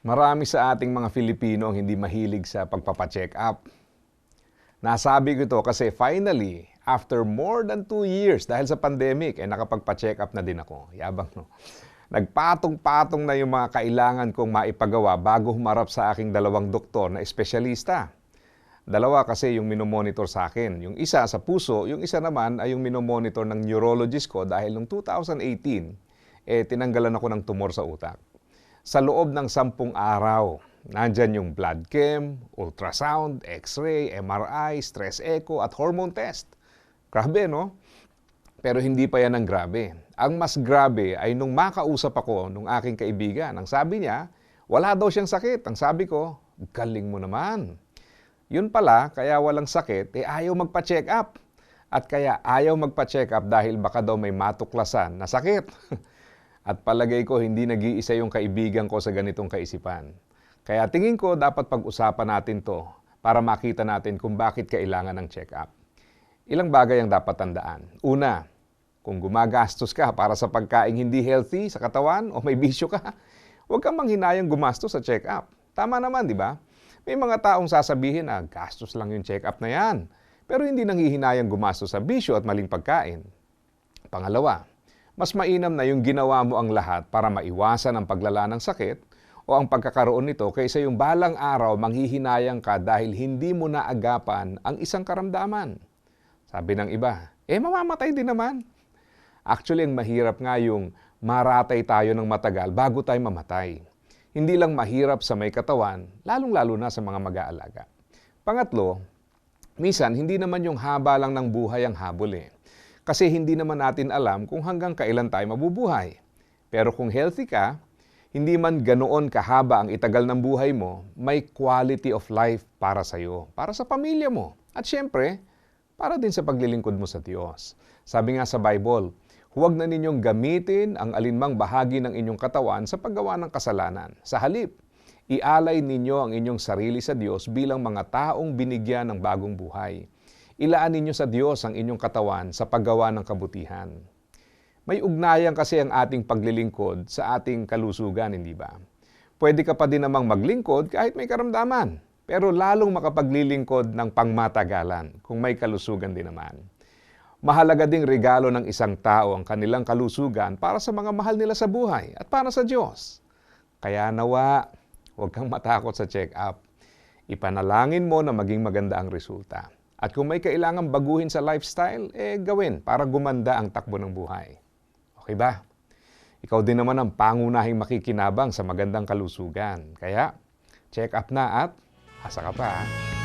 Marami sa ating mga Filipino ang hindi mahilig sa pagpapacheck up. Nasabi ko ito kasi finally, after more than two years dahil sa pandemic, eh nakapagpa-check up na din ako. Yabang no. Nagpatong-patong na yung mga kailangan kong maipagawa bago humarap sa aking dalawang doktor na espesyalista. Dalawa kasi yung minomonitor sa akin. Yung isa sa puso, yung isa naman ay yung minomonitor ng neurologist ko dahil noong 2018, eh tinanggalan ako ng tumor sa utak. Sa loob ng sampung araw, nandyan yung blood chem, ultrasound, x-ray, MRI, stress echo at hormone test. Grabe, no? Pero hindi pa yan ang grabe. Ang mas grabe ay nung makausap ako nung aking kaibigan. Ang sabi niya, wala daw siyang sakit. Ang sabi ko, galing mo naman. Yun pala, kaya walang sakit, eh ayaw magpa-check up. At kaya ayaw magpa-check up dahil baka daw may matuklasan na sakit. At palagay ko hindi nag-iisa yung kaibigan ko sa ganitong kaisipan. Kaya tingin ko dapat pag-usapan natin to para makita natin kung bakit kailangan ng check-up. Ilang bagay ang dapat tandaan. Una, kung gumagastos ka para sa pagkain hindi healthy sa katawan o may bisyo ka, huwag kang manghinayang gumastos sa check-up. Tama naman, di ba? May mga taong sasabihin na gastos lang yung check-up na yan. Pero hindi nanghihinayang gumastos sa bisyo at maling pagkain. Pangalawa, mas mainam na yung ginawa mo ang lahat para maiwasan ang paglala ng sakit o ang pagkakaroon nito kaysa yung balang araw manghihinayang ka dahil hindi mo naagapan ang isang karamdaman. Sabi ng iba, eh mamamatay din naman. Actually, ang mahirap nga yung maratay tayo ng matagal bago tayo mamatay. Hindi lang mahirap sa may katawan, lalong-lalo na sa mga mag-aalaga. Pangatlo, minsan hindi naman yung haba lang ng buhay ang habol eh. Kasi hindi naman natin alam kung hanggang kailan tayo mabubuhay. Pero kung healthy ka, hindi man ganoon kahaba ang itagal ng buhay mo, may quality of life para sa iyo, para sa pamilya mo. At syempre, para din sa paglilingkod mo sa Diyos. Sabi nga sa Bible, huwag na ninyong gamitin ang alinmang bahagi ng inyong katawan sa paggawa ng kasalanan. Sa halip, ialay ninyo ang inyong sarili sa Diyos bilang mga taong binigyan ng bagong buhay. Ilaan ninyo sa Diyos ang inyong katawan sa paggawa ng kabutihan. May ugnayan kasi ang ating paglilingkod sa ating kalusugan, hindi ba? Pwede ka pa din namang maglingkod kahit may karamdaman, pero lalong makapaglilingkod ng pangmatagalan kung may kalusugan din naman. Mahalaga ding regalo ng isang tao ang kanilang kalusugan para sa mga mahal nila sa buhay at para sa Diyos. Kaya nawa, huwag kang matakot sa check-up. Ipanalangin mo na maging maganda ang resulta. At kung may kailangan baguhin sa lifestyle, eh gawin para gumanda ang takbo ng buhay. Okay ba? Ikaw din naman ang pangunahing makikinabang sa magandang kalusugan. Kaya, check up na at asa ka pa. ha?